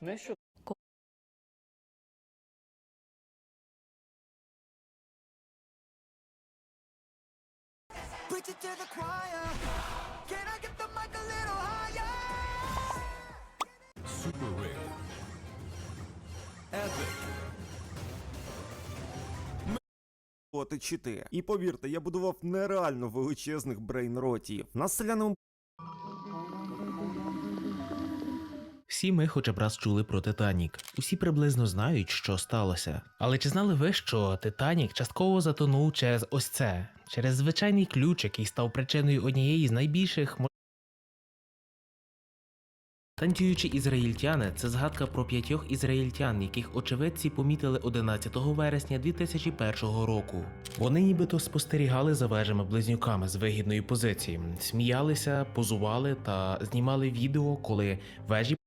Не що Preach it to the choir. Can I get the mic a little higher? Super rare. Epic. От чити. І повірте, я будував нереально величезних брейнротів. На селяному Всі ми хоча б раз чули про Титанік. Усі приблизно знають, що сталося. Але чи знали ви, що Титанік частково затонув через ось це, через звичайний ключ, який став причиною однієї з найбільших Танцюючі ізраїльтяни це згадка про п'ятьох ізраїльтян, яких очевидці помітили 11 вересня 2001 року. Вони нібито спостерігали за вежами близнюками з вигідної позиції, сміялися, позували та знімали відео, коли вежі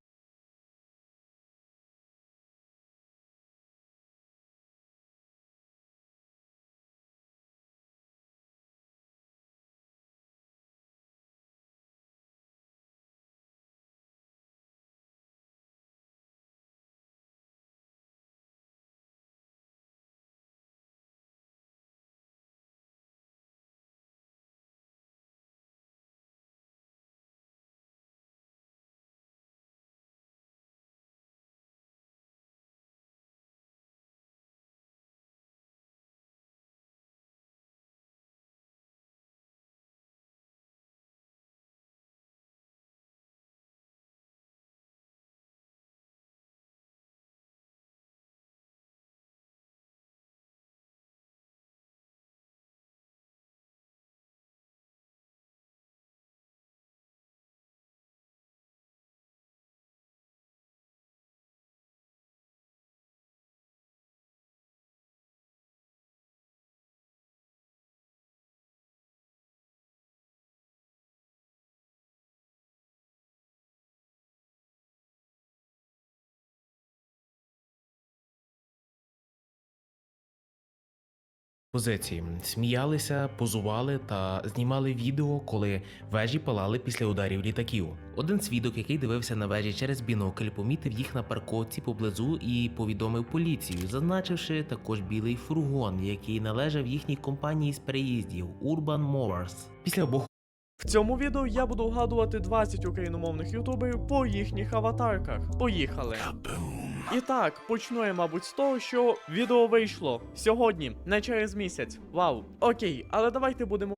позиції, сміялися, позували та знімали відео, коли вежі палали після ударів літаків. Один свідок, який дивився на вежі через бінокль, помітив їх на парковці поблизу і повідомив поліцію, зазначивши також білий фургон, який належав їхній компанії з переїздів Urban Mowers. Після обох В цьому відео я буду вгадувати 20 україномовних ютуберів по їхніх аватарках. Поїхали. І так, почну я, мабуть, з того, що відео вийшло сьогодні, не через місяць. Вау. Окей, але давайте будемо.